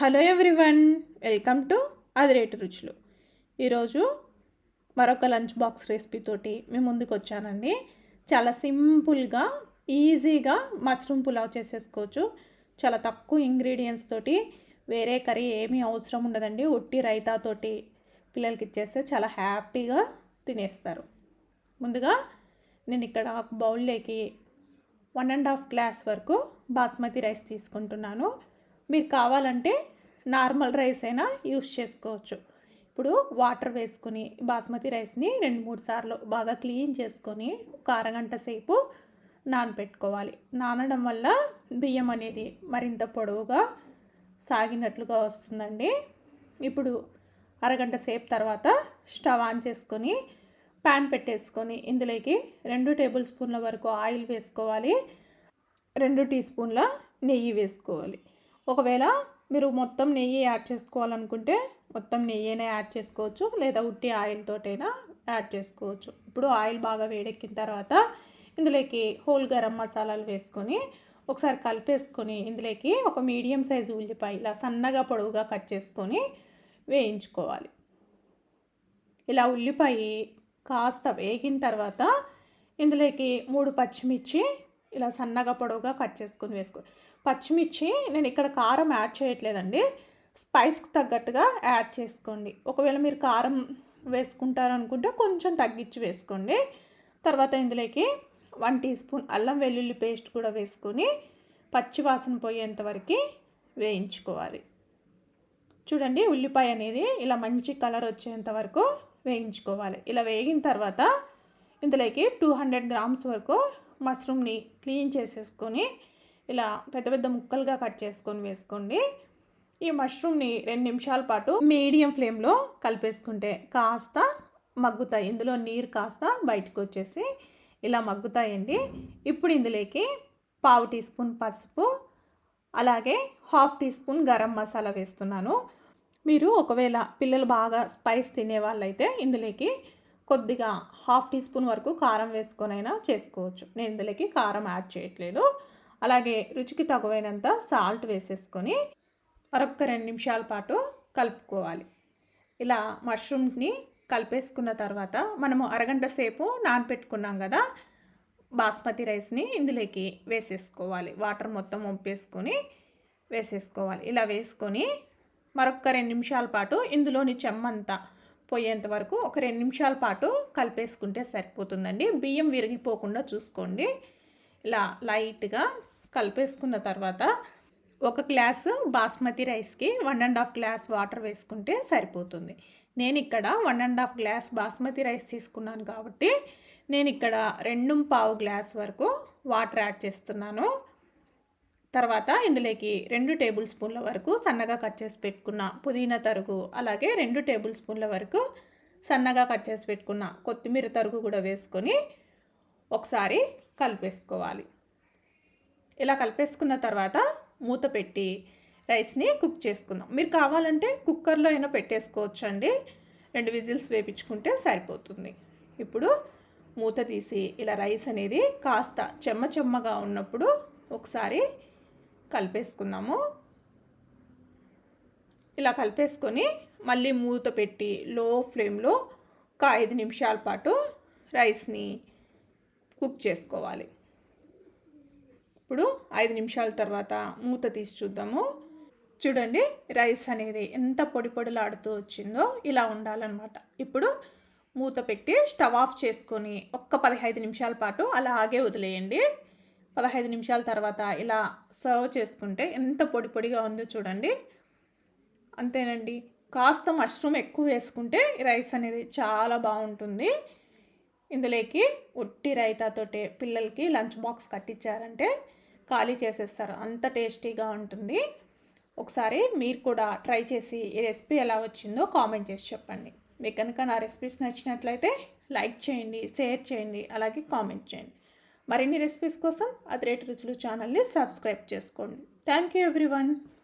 Hello everyone welcome to Adireti Ruchulu. ఈరోజు మరొక lunch box రెసిపీతోటి మేము ముందుకు వచ్చానండి. చాలా సింపుల్గా ఈజీగా మష్రూమ్ పులావ్ చేసేసుకోవచ్చు. చాలా తక్కువ ఇంగ్రీడియంట్స్ తోటి వేరే కర్రీ ఏమీ అవసరం ఉండదండి. ఉట్టి రైతాతోటి పిల్లలకి ఇచ్చేస్తే చాలా హ్యాపీగా తినేస్తారు. ముందుగా నేను ఇక్కడ ఒక బౌల్లోకి వన్ అండ్ హాఫ్ గ్లాస్ వరకు బాస్మతి రైస్ తీసుకుంటున్నాను. మీరు కావాలంటే నార్మల్ రైస్ అయినా యూస్ చేసుకోవచ్చు. ఇప్పుడు వాటర్ వేసుకొని బాస్మతి రైస్ని రెండు మూడు సార్లు బాగా క్లీన్ చేసుకొని ఒక అరగంట సేపు నానబెట్టుకోవాలి నానడం వల్ల బియ్యం అనేది మరింత పొడవుగా సాగినట్లుగా వస్తుందండి. ఇప్పుడు అరగంట సేపు తర్వాత స్టవ్ ఆన్ చేసుకొని ప్యాన్ పెట్టేసుకొని ఇందులోకి రెండు టేబుల్ స్పూన్ల వరకు ఆయిల్ వేసుకోవాలి. రెండు టీ స్పూన్ల నెయ్యి వేసుకోవాలి. ఒకవేళ మీరు మొత్తం నెయ్యి యాడ్ చేసుకోవాలనుకుంటే మొత్తం నెయ్యినే యాడ్ చేసుకోవచ్చు లేదా ఉట్టి ఆయిల్ తోటైనా యాడ్ చేసుకోవచ్చు. ఇప్పుడు ఆయిల్ బాగా వేడెక్కిన తర్వాత ఇందులోకి హోల్ గరం మసాలాలు వేసుకొని ఒకసారి కలిపేసుకొని ఇందులోకి ఒక మీడియం సైజు ఉల్లిపాయ ఇలా సన్నగా పొడవుగా కట్ చేసుకొని వేయించుకోవాలి. ఇలా ఉల్లిపాయ కాస్త వేగిన తర్వాత ఇందులోకి మూడు పచ్చిమిర్చి ఇలా సన్నగా పొడవుగా కట్ చేసుకొని వేసుకోవాలి పచ్చిమిర్చి నేను ఇక్కడ కారం యాడ్ చేయట్లేదండి. స్పైస్కి తగ్గట్టుగా యాడ్ చేసుకోండి. ఒకవేళ మీరు కారం వేసుకుంటారనుకుంటే కొంచెం తగ్గించి వేసుకోండి. తర్వాత ఇందులోకి వన్ టీ స్పూన్ అల్లం వెల్లుల్లి పేస్ట్ కూడా వేసుకొని పచ్చి వాసన పోయేంత వరకు వేయించుకోవాలి. చూడండి ఉల్లిపాయ అనేది ఇలా మంచి కలర్ వచ్చేంత వరకు వేయించుకోవాలి. ఇలా వేగిన తర్వాత ఇందులోకి టూ హండ్రెడ్ గ్రామ్స్ వరకు మష్రూమ్ని క్లీన్ చేసేసుకొని ఇలా పెద్ద పెద్ద ముక్కలుగా కట్ చేసుకొని వేసుకోండి. ఈ మష్రూమ్ని రెండు నిమిషాల పాటు మీడియం ఫ్లేమ్లో కలిపేసుకుంటే కాస్త మగ్గుతాయి. ఇందులో నీరు కాస్త బయటకు వచ్చేసి ఇలా మగ్గుతాయండి. ఇప్పుడు ఇందులోకి పావు టీ స్పూన్ పసుపు అలాగే half tea spoon garam masala వేస్తున్నాను. మీరు ఒకవేళ పిల్లలు బాగా స్పైస్ తినే వాళ్ళైతే ఇందులోకి కొద్దిగా హాఫ్ టీ స్పూన్ వరకు కారం వేసుకొనైనా చేసుకోవచ్చు. నేను ఇందులోకి కారం యాడ్ చేయట్లేదు. అలాగే రుచికి తగువైనంత సాల్ట్ వేసేసుకొని మరొక రెండు నిమిషాల పాటు కలుపుకోవాలి. ఇలా మష్రూమ్ని కలిపేసుకున్న తర్వాత మనము అరగంట సేపు నానపెట్టుకున్నాం కదా బాస్మతి రైస్ని ఇందులోకి వేసేసుకోవాలి. వాటర్ మొత్తం ఒంపేసుకొని వేసేసుకోవాలి. ఇలా వేసుకొని మరొక రెండు నిమిషాల పాటు ఇందులోని చెమ్మంతా పోయేంత వరకు ఒక రెండు నిమిషాల పాటు కలిపేసుకుంటే సరిపోతుందండి. బియ్యం విరిగిపోకుండా చూసుకోండి. ఇలా లైట్గా కలిపేసుకున్న తర్వాత ఒక గ్లాసు బాస్మతి రైస్కి one and half glass water వేసుకుంటే సరిపోతుంది. నేను ఇక్కడ one and half glass basmati rice తీసుకున్నాను కాబట్టి నేను ఇక్కడ రెండు పావు గ్లాస్ వరకు వాటర్ యాడ్ చేస్తున్నాను. తర్వాత ఇందులోకి రెండు టేబుల్ స్పూన్ల వరకు సన్నగా కట్ చేసి పెట్టుకున్న పుదీనా తరుగు అలాగే రెండు టేబుల్ స్పూన్ల వరకు సన్నగా కట్ చేసి పెట్టుకున్న కొత్తిమీర తరుగు కూడా వేసుకొని ఒకసారి కలిపేసుకోవాలి. ఇలా కలిపేసుకున్న తర్వాత మూత పెట్టి రైస్ని కుక్ చేసుకుందాం. మీరు కావాలంటే కుక్కర్లో అయినా పెట్టేసుకోవచ్చు అండి రెండు విజిల్స్ వేపించుకుంటే సరిపోతుంది. ఇప్పుడు మూత తీసి ఇలా రైస్ అనేది కాస్త చెమ్మ చెమ్మగా ఉన్నప్పుడు ఒకసారి కలిపేసుకుందాము. ఇలా కలిపేసుకొని మళ్ళీ మూత పెట్టి లో ఫ్లేమ్లో ఒక ఐదు నిమిషాల పాటు రైస్ని కుక్ చేసుకోవాలి. ఇప్పుడు ఐదు నిమిషాల తర్వాత మూత తీసి చూద్దాము. చూడండి రైస్ అనేది ఎంత పొడి పొడిలాడుతూ వచ్చిందో ఇలా ఉండాలన్నమాట. ఇప్పుడు మూత పెట్టి స్టవ్ ఆఫ్ చేసుకొని ఒక్క పదిహేను నిమిషాల పాటు అలాగే వదిలేయండి. పదహైదు నిమిషాల తర్వాత ఇలా సర్వ్ చేసుకుంటే ఎంత పొడి పొడిగా ఉందో చూడండి. అంతేనండి. కాస్త మష్రూమ్ ఎక్కువ వేసుకుంటే రైస్ అనేది చాలా బాగుంటుంది. ఇందులోకి ఉట్టి రైతాతోటే పిల్లలకి లంచ్ బాక్స్ కట్టించారంటే ఖాళీ చేసేస్తారు. అంత టేస్టీగా ఉంటుంది. ఒకసారి మీరు కూడా ట్రై చేసి ఈ రెసిపీ ఎలా వచ్చిందో కామెంట్ చేసి చెప్పండి. మీకు కనుక నా రెసిపీస్ నచ్చినట్లయితే లైక్ చేయండి షేర్ చేయండి అలాగే కామెంట్ చేయండి. మరిన్ని రెసిపీస్ కోసం అదిరేటి రుచులు ఛానల్ని సబ్స్క్రైబ్ చేసుకోండి. Thank you everyone.